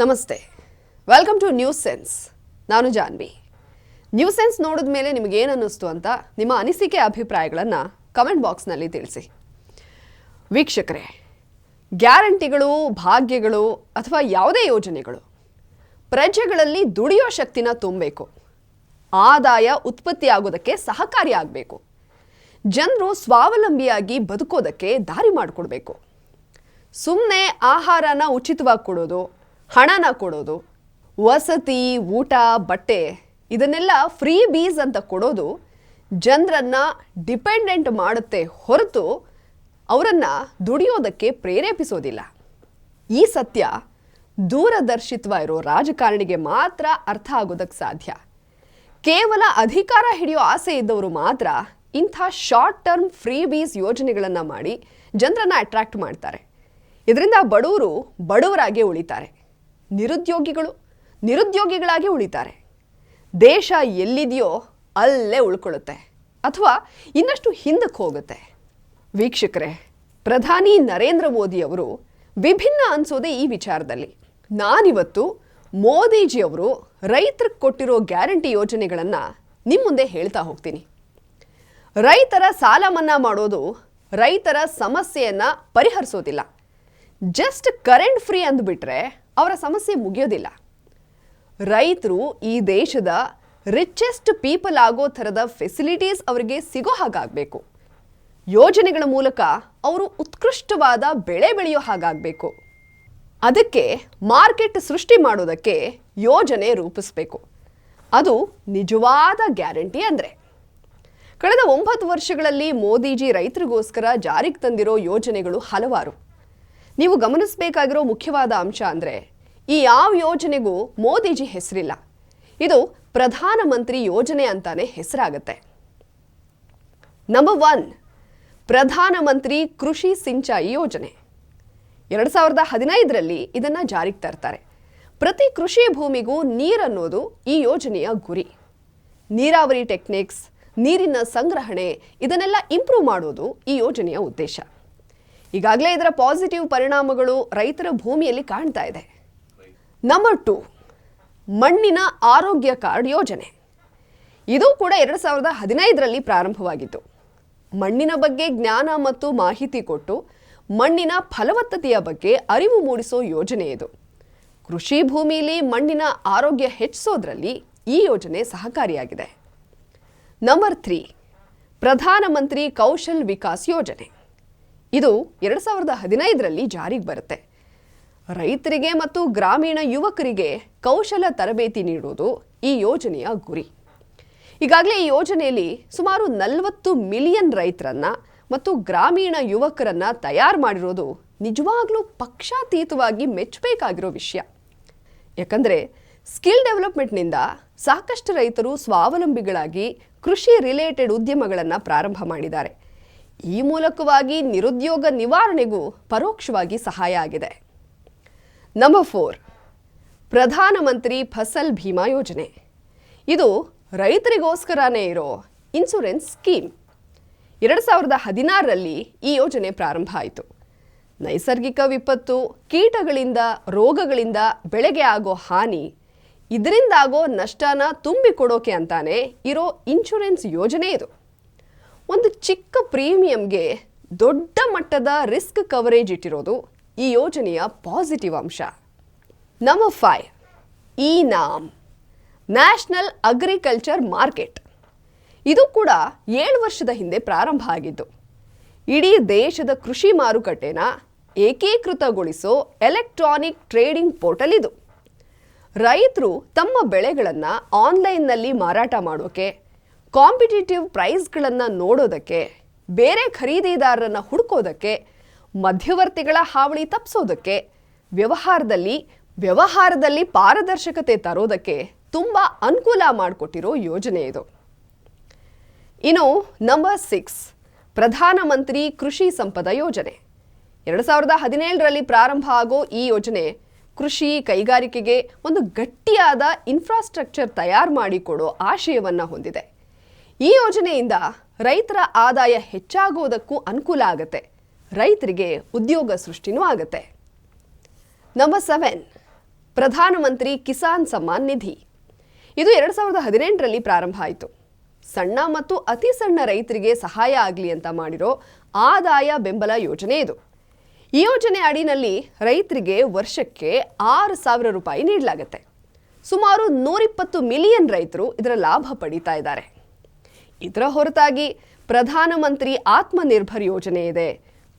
ನಮಸ್ತೆ. Welcome two news sense ನಾನು Janhvi. News sense ನೋಡಿದ ಮೇಲೆ ನಿಮಗೇನು ಅನ್ನಿಸ್ತು ಅಂತ ನಿಮ್ಮ ಅನಿಸಿಕೆ ಅಭಿಪ್ರಾಯಗಳನ್ನು ಕಮೆಂಟ್ ಬಾಕ್ಸ್ನಲ್ಲಿ ತಿಳಿಸಿ. ವೀಕ್ಷಕರೇ, ಗ್ಯಾರಂಟಿಗಳು, ಭಾಗ್ಯಗಳು ಅಥವಾ ಯಾವುದೇ ಯೋಜನೆಗಳು ಪ್ರಜೆಗಳಲ್ಲಿ ದುಡಿಯೋ ಶಕ್ತಿನ ತುಂಬಬೇಕು. ಆದಾಯ ಉತ್ಪತ್ತಿ ಆಗೋದಕ್ಕೆ ಸಹಕಾರಿಯಾಗಬೇಕು ಜನರು ಸ್ವಾವಲಂಬಿಯಾಗಿ ಬದುಕೋದಕ್ಕೆ ದಾರಿ ಮಾಡಿಕೊಡ್ಬೇಕು. ಸುಮ್ಮನೆ ಆಹಾರನ ಉಚಿತವಾಗಿ ಕೊಡೋದು ಹಣನ ಕೊಡೋದು, ವಸತಿ, ಊಟ, ಬಟ್ಟೆ, ಇದನ್ನೆಲ್ಲ ಫ್ರೀ ಬೀಸ್ ಅಂತ ಕೊಡೋದು ಜನರನ್ನು ಡಿಪೆಂಡೆಂಟ್ ಮಾಡುತ್ತೆ ಹೊರತು ಅವರನ್ನು ದುಡಿಯೋದಕ್ಕೆ ಪ್ರೇರೇಪಿಸೋದಿಲ್ಲ. ಈ ಸತ್ಯ ದೂರದರ್ಶಿತ್ವ ಇರೋ ರಾಜಕಾರಣಿಗೆ ಮಾತ್ರ ಅರ್ಥ ಆಗೋದಕ್ಕೆ ಸಾಧ್ಯ. ಕೇವಲ ಅಧಿಕಾರ ಹಿಡಿಯೋ ಆಸೆ ಇದ್ದವರು ಮಾತ್ರ ಇಂಥ ಶಾರ್ಟ್ ಟರ್ಮ್ ಫ್ರೀ ಬೀಸ್ ಯೋಜನೆಗಳನ್ನು ಮಾಡಿ ಜನರನ್ನು ಅಟ್ರಾಕ್ಟ್ ಮಾಡ್ತಾರೆ. ಇದರಿಂದ ಬಡವರು ಬಡವರಾಗೇ ಉಳಿತಾರೆ. ನಿರುದ್ಯೋಗಿಗಳು, ನಿರುದ್ಯೋಗಿಗಳಾಗಿ ಉಳಿತಾರೆ. ದೇಶ ಎಲ್ಲಿದೆಯೋ ಅಲ್ಲೇ ಉಳ್ಕೊಳ್ಳುತ್ತೆ. ಅಥವಾ ಇನ್ನಷ್ಟು ಹಿಂದಕ್ಕೆ ಹೋಗುತ್ತೆ. ವೀಕ್ಷಕರೇ, ಪ್ರಧಾನಿ ನರೇಂದ್ರ ಮೋದಿ ಅವರು ವಿಭಿನ್ನ ಅನ್ಸೋದೇ ಈ ವಿಚಾರದಲ್ಲಿ. ನಾನಿವತ್ತು ಮೋದಿಜಿಯವರು ರೈತರಿಗೆ ಕೊಟ್ಟಿರೋ ಗ್ಯಾರಂಟಿ ಯೋಜನೆಗಳನ್ನು ನಿಮ್ಮ ಮುಂದೆ ಹೇಳ್ತಾ ಹೋಗ್ತೀನಿ. ರೈತರ ಸಾಲ ಮನ್ನಾ ಮಾಡೋದು ರೈತರ ಸಮಸ್ಯೆಯನ್ನು ಪರಿಹರಿಸೋದಿಲ್ಲ. ಜಸ್ಟ್ ಕರೆಂಟ್ ಫ್ರೀ ಅಂದ್ಬಿಟ್ರೆ ಅವರ ಸಮಸ್ಯೆ ಮುಗಿಯೋದಿಲ್ಲ. ರೈತರು ಈ ದೇಶದ ರಿಚೆಸ್ಟ್ ಪೀಪಲ್ ಆಗೋ ಥರದ ಫೆಸಿಲಿಟೀಸ್ ಅವರಿಗೆ ಸಿಗೋ ಹಾಗಾಗಬೇಕು. ಯೋಜನೆಗಳ ಮೂಲಕ ಅವರು ಉತ್ಕೃಷ್ಟವಾದ ಬೆಳೆ ಬೆಳೆಯೋ ಹಾಗಾಗಬೇಕು. ಅದಕ್ಕೆ ಮಾರ್ಕೆಟ್ ಸೃಷ್ಟಿ ಮಾಡೋದಕ್ಕೆ ಯೋಜನೆ ರೂಪಿಸಬೇಕು. ಅದು ನಿಜವಾದ ಗ್ಯಾರಂಟಿ ಅಂದರೆ. ಕಳೆದ ಒಂಬತ್ತು ವರ್ಷಗಳಲ್ಲಿ ಮೋದಿಜಿ ರೈತರಿಗೋಸ್ಕರ ಜಾರಿಗೆ ತಂದಿರೋ ಯೋಜನೆಗಳು ಹಲವಾರು. ನೀವು ಗಮನಿಸಬೇಕಾಗಿರೋ ಮುಖ್ಯವಾದ ಅಂಶ ಅಂದರೆ ಈ ಯಾವ ಯೋಜನೆಗೂ ಮೋದಿಜಿ ಹೆಸರಿಲ್ಲ. ಇದು ಪ್ರಧಾನಮಂತ್ರಿ ಯೋಜನೆ ಅಂತಾನೆ ಹೆಸರಾಗತ್ತೆ. ನಂಬರ್ ಒನ್ ಪ್ರಧಾನಮಂತ್ರಿ ಕೃಷಿ ಸಿಂಚಾಯಿ ಯೋಜನೆ. ಎರಡು ಸಾವಿರದ ಹದಿನೈದರಲ್ಲಿ ಇದನ್ನು ಜಾರಿಗೆ ತರ್ತಾರೆ. ಪ್ರತಿ ಕೃಷಿ ಭೂಮಿಗೂ ನೀರನ್ನೋದು ಈ ಯೋಜನೆಯ ಗುರಿ. ನೀರಾವರಿ ಟೆಕ್ನಿಕ್ಸ್, ನೀರಿನ ಸಂಗ್ರಹಣೆ, ಇದನ್ನೆಲ್ಲ ಇಂಪ್ರೂವ್ ಮಾಡೋದು ಈ ಯೋಜನೆಯ ಉದ್ದೇಶ. ಈಗಾಗಲೇ ಇದರ ಪಾಸಿಟಿವ್ ಪರಿಣಾಮಗಳು ರೈತರ ಭೂಮಿಯಲ್ಲಿ ಕಾಣ್ತಾ ಇದೆ. ನಂಬರ್ ಟು ಮಣ್ಣಿನ ಆರೋಗ್ಯ ಕಾರ್ಡ್ ಯೋಜನೆ. ಇದು ಕೂಡ ಎರಡು ಸಾವಿರದ ಹದಿನೈದರಲ್ಲಿ ಪ್ರಾರಂಭವಾಗಿತ್ತು. ಮಣ್ಣಿನ ಬಗ್ಗೆ ಜ್ಞಾನ ಮತ್ತು ಮಾಹಿತಿ ಕೊಟ್ಟು ಮಣ್ಣಿನ ಫಲವತ್ತತೆಯ ಬಗ್ಗೆ ಅರಿವು ಮೂಡಿಸೋ ಯೋಜನೆ ಇದು. ಕೃಷಿ ಭೂಮಿಯಲ್ಲಿ ಮಣ್ಣಿನ ಆರೋಗ್ಯ ಹೆಚ್ಚಿಸೋದ್ರಲ್ಲಿ ಈ ಯೋಜನೆ ಸಹಕಾರಿಯಾಗಿದೆ. ನಂಬರ್ ತ್ರೀ ಪ್ರಧಾನಮಂತ್ರಿ ಕೌಶಲ್ ವಿಕಾಸ್ ಯೋಜನೆ. ಇದು ಎರಡು ಸಾವಿರದ ಹದಿನೈದರಲ್ಲಿ ಜಾರಿಗೆ ಬರುತ್ತೆ. ರೈತರಿಗೆ ಮತ್ತು ಗ್ರಾಮೀಣ ಯುವಕರಿಗೆ ಕೌಶಲ ತರಬೇತಿ ನೀಡುವುದು ಈ ಯೋಜನೆಯ ಗುರಿ. ಈಗಾಗಲೇ ಈ ಯೋಜನೆಯಲ್ಲಿ ಸುಮಾರು ನಲವತ್ತು ಮಿಲಿಯನ್ ರೈತರನ್ನ ಮತ್ತು ಗ್ರಾಮೀಣ ಯುವಕರನ್ನ ತಯಾರು ಮಾಡಿರೋದು ನಿಜವಾಗ್ಲೂ ಪಕ್ಷಾತೀತವಾಗಿ ಮೆಚ್ಚಬೇಕಾಗಿರೋ ವಿಷಯ. ಯಾಕಂದರೆ ಸ್ಕಿಲ್ ಡೆವಲಪ್ಮೆಂಟ್ನಿಂದ ಸಾಕಷ್ಟು ರೈತರು ಸ್ವಾವಲಂಬಿಗಳಾಗಿ ಕೃಷಿ ರಿಲೇಟೆಡ್ ಉದ್ಯಮಗಳನ್ನು ಪ್ರಾರಂಭ ಮಾಡಿದ್ದಾರೆ. ಈ ಮೂಲಕವಾಗಿ ನಿರುದ್ಯೋಗ ನಿವಾರಣೆಗೂ ಪರೋಕ್ಷವಾಗಿ ಸಹಾಯ ಆಗಿದೆ. ನಂಬರ್ ಫೋರ್ ಪ್ರಧಾನಮಂತ್ರಿ ಫಸಲ್ ಭೀಮಾ ಯೋಜನೆ. ಇದು ರೈತರಿಗೋಸ್ಕರನೇ ಇರೋ ಇನ್ಶೂರೆನ್ಸ್ ಸ್ಕೀಮ್ ಎರಡು ಸಾವಿರದ ಹದಿನಾರರಲ್ಲಿ ಈ ಯೋಜನೆ ಪ್ರಾರಂಭ ಆಯಿತು. ನೈಸರ್ಗಿಕ ವಿಪತ್ತು, ಕೀಟಗಳಿಂದ, ರೋಗಗಳಿಂದ ಬೆಳೆಗೆ ಆಗೋ ಹಾನಿ, ಇದರಿಂದಾಗೋ ನಷ್ಟನ ತುಂಬಿಕೊಡೋಕೆ ಅಂತಾನೆ ಇರೋ ಇನ್ಶೂರೆನ್ಸ್ ಯೋಜನೆ ಇದು. ಒಂದು ಚಿಕ್ಕ ಪ್ರೀಮಿಯಂಗೆ ದೊಡ್ಡ ಮಟ್ಟದ ರಿಸ್ಕ್ ಕವರೇಜ್ ಇಟ್ಟಿರೋದು ಈ ಯೋಜನೆಯ ಪಾಸಿಟಿವ್ ಅಂಶ. ನಂಬರ್ ಫೈವ್ ಈ ನಾಮ್ ನ್ಯಾಷನಲ್ ಅಗ್ರಿಕಲ್ಚರ್ ಮಾರ್ಕೆಟ್. ಇದು ಕೂಡ ಏಳು ವರ್ಷದ ಹಿಂದೆ ಪ್ರಾರಂಭ ಆಗಿದ್ದು, ಇಡೀ ದೇಶದ ಕೃಷಿ ಮಾರುಕಟ್ಟೆನ ಏಕೀಕೃತಗೊಳಿಸೋ ಎಲೆಕ್ಟ್ರಾನಿಕ್ ಟ್ರೇಡಿಂಗ್ ಪೋರ್ಟಲ್ ಇದು. ರೈತರು ತಮ್ಮ ಬೆಳೆಗಳನ್ನು ಆನ್ಲೈನ್ನಲ್ಲಿ ಮಾರಾಟ ಮಾಡೋಕೆ ಕಾಂಪಿಟೇಟಿವ್ ಪ್ರೈಸ್ಗಳನ್ನು ನೋಡೋದಕ್ಕೆ, ಬೇರೆ ಖರೀದಿದಾರರನ್ನು ಹುಡುಕೋದಕ್ಕೆ, ಮಧ್ಯವರ್ತಿಗಳ ಹಾವಳಿ ತಪ್ಪಿಸೋದಕ್ಕೆ ವ್ಯವಹಾರದಲ್ಲಿ ವ್ಯವಹಾರದಲ್ಲಿ ಪಾರದರ್ಶಕತೆ ತರೋದಕ್ಕೆ ತುಂಬ ಅನುಕೂಲ ಮಾಡಿಕೊಟ್ಟಿರೋ ಯೋಜನೆ ಇದು. ಇನ್ನು ನಂಬರ್ ಸಿಕ್ಸ್ ಪ್ರಧಾನಮಂತ್ರಿ ಕೃಷಿ ಸಂಪದ ಯೋಜನೆ. ಎರಡು ಸಾವಿರದ ಹದಿನೇಳರಲ್ಲಿ ಪ್ರಾರಂಭ ಆಗೋ ಈ ಯೋಜನೆ ಕೃಷಿ ಕೈಗಾರಿಕೆಗೆ ಒಂದು ಗಟ್ಟಿಯಾದ ಇನ್ಫ್ರಾಸ್ಟ್ರಕ್ಚರ್ ತಯಾರು ಮಾಡಿಕೊಡೋ ಆಶಯವನ್ನು ಹೊಂದಿದೆ. ಈ ಯೋಜನೆಯಿಂದ ರೈತರ ಆದಾಯ ಹೆಚ್ಚಾಗೋದಕ್ಕೂ ಅನುಕೂಲ ಆಗುತ್ತೆ. ರೈತರಿಗೆ ಉದ್ಯೋಗ ಸೃಷ್ಟಿನೂ ಆಗುತ್ತೆ. ನಂಬರ್ ಸೆವೆನ್ ಪ್ರಧಾನಮಂತ್ರಿ ಕಿಸಾನ್ ಸಮ್ಮಾನ್ ನಿಧಿ. ಇದು ಎರಡು ಸಾವಿರದ ಹದಿನೆಂಟರಲ್ಲಿ ಪ್ರಾರಂಭ ಆಯಿತು. ಸಣ್ಣ ಮತ್ತು ಅತಿ ಸಣ್ಣ ರೈತರಿಗೆ ಸಹಾಯ ಆಗಲಿ ಅಂತ ಮಾಡಿರೋ ಆದಾಯ ಬೆಂಬಲ ಯೋಜನೆ ಇದು. ಈ ಯೋಜನೆ ಅಡಿನಲ್ಲಿ ರೈತರಿಗೆ ವರ್ಷಕ್ಕೆ ಆರು ಸಾವಿರ ರೂಪಾಯಿ ನೀಡಲಾಗುತ್ತೆ. ಸುಮಾರು ನೂರಿಪ್ಪತ್ತು ಮಿಲಿಯನ್ ರೈತರು ಇದರ ಲಾಭ ಪಡೀತಾ ಇದ್ದಾರೆ. ಇದರ ಹೊರತಾಗಿ ಪ್ರಧಾನಮಂತ್ರಿ ಆತ್ಮನಿರ್ಭರ್ ಯೋಜನೆ ಇದೆ.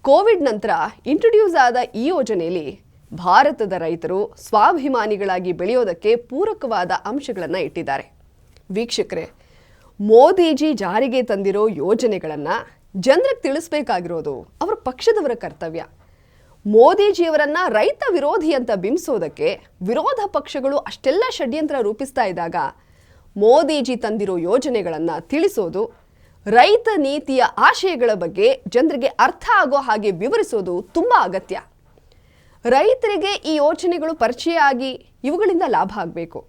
ಕೋವಿಡ್ ನಂತರ ಇಂಟ್ರೊಡ್ಯೂಸ್ ಆದ ಈ ಯೋಜನೆಯಲ್ಲಿ ಭಾರತದ ರೈತರು ಸ್ವಾಭಿಮಾನಿಗಳಾಗಿ ಬೆಳೆಯೋದಕ್ಕೆ ಪೂರಕವಾದ ಅಂಶಗಳನ್ನು ಇಟ್ಟಿದ್ದಾರೆ. ವೀಕ್ಷಕರೇ, ಮೋದಿಜಿ ಜಾರಿಗೆ ತಂದಿರೋ ಯೋಜನೆಗಳನ್ನು ಜನರಿಗೆ ತಿಳಿಸ್ಬೇಕಾಗಿರೋದು ಅವರ ಪಕ್ಷದವರ ಕರ್ತವ್ಯ. ಮೋದಿಜಿಯವರನ್ನು ರೈತ ವಿರೋಧಿ ಅಂತ ಬಿಂಬಿಸೋದಕ್ಕೆ ವಿರೋಧ ಪಕ್ಷಗಳು ಅಷ್ಟೆಲ್ಲ ಷಡ್ಯಂತ್ರ ರೂಪಿಸ್ತಾ ಇದ್ದಾಗ ಮೋದಿಜಿ ತಂದಿರೋ ಯೋಜನೆಗಳನ್ನು ತಿಳಿಸೋದು, ರೈತ ನೀತಿಯ ಆಶಯಗಳ ಬಗ್ಗೆ ಜನರಿಗೆ ಅರ್ಥ ಆಗೋ ಹಾಗೆ ವಿವರಿಸೋದು ತುಂಬ ಅಗತ್ಯ. ರೈತರಿಗೆ ಈ ಯೋಜನೆಗಳು ಪರಿಚಯ ಆಗಿ ಇವುಗಳಿಂದ ಲಾಭ ಆಗಬೇಕು.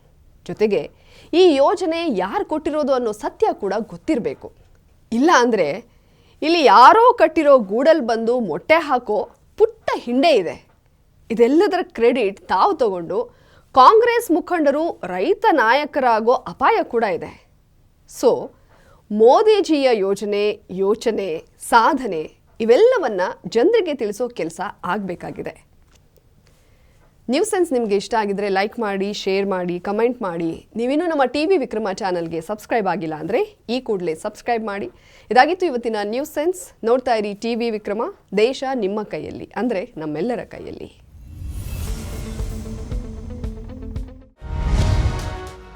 ಜೊತೆಗೆ ಈ ಯೋಜನೆ ಯಾರು ಕೊಟ್ಟಿರೋದು ಅನ್ನೋ ಸತ್ಯ ಕೂಡ ಗೊತ್ತಿರಬೇಕು. ಇಲ್ಲ ಅಂದರೆ ಇಲ್ಲಿ ಯಾರೋ ಕಟ್ಟಿರೋ ಗೂಡಲ್ಲಿ ಬಂದು ಮೊಟ್ಟೆ ಹಾಕೋ ಪುಟ್ಟ ಹಿಂಡೆ ಇದೆ. ಇದೆಲ್ಲದರ ಕ್ರೆಡಿಟ್ ತಾವು ತಗೊಂಡು ಕಾಂಗ್ರೆಸ್ ಮುಖಂಡರು ರೈತ ನಾಯಕರಾಗೋ ಅಪಾಯ ಕೂಡ ಇದೆ. ಸೊ ಮೋದಿಜಿಯ ಯೋಜನೆ, ಯೋಚನೆ, ಸಾಧನೆ ಇವೆಲ್ಲವನ್ನ ಜನರಿಗೆ ತಿಳಿಸೋ ಕೆಲಸ ಆಗಬೇಕಾಗಿದೆ. ನ್ಯೂಸ್ ಸೆನ್ಸ್ ನಿಮಗೆ ಇಷ್ಟ ಆಗಿದ್ರೆ ಲೈಕ್ ಮಾಡಿ ಶೇರ್ ಮಾಡಿ ಕಮೆಂಟ್ ಮಾಡಿ. ನೀವಿನ್ನೂ ನಮ್ಮ ಟಿ ವಿ ವಿಕ್ರಮ ಚಾನಲ್ಗೆ ಸಬ್ಸ್ಕ್ರೈಬ್ ಆಗಿಲ್ಲ ಅಂದರೆ ಈ ಕೂಡಲೇ ಸಬ್ಸ್ಕ್ರೈಬ್ ಮಾಡಿ. ಇದಾಗಿತ್ತು ಇವತ್ತಿನ ನ್ಯೂಸ್ ಸೆನ್ಸ್ ನೋಡ್ತಾ ಇರಿ ಟಿ ವಿ ವಿಕ್ರಮ, ದೇಶ ನಿಮ್ಮ ಕೈಯಲ್ಲಿ ಅಂದರೆ ನಮ್ಮೆಲ್ಲರ ಕೈಯಲ್ಲಿ.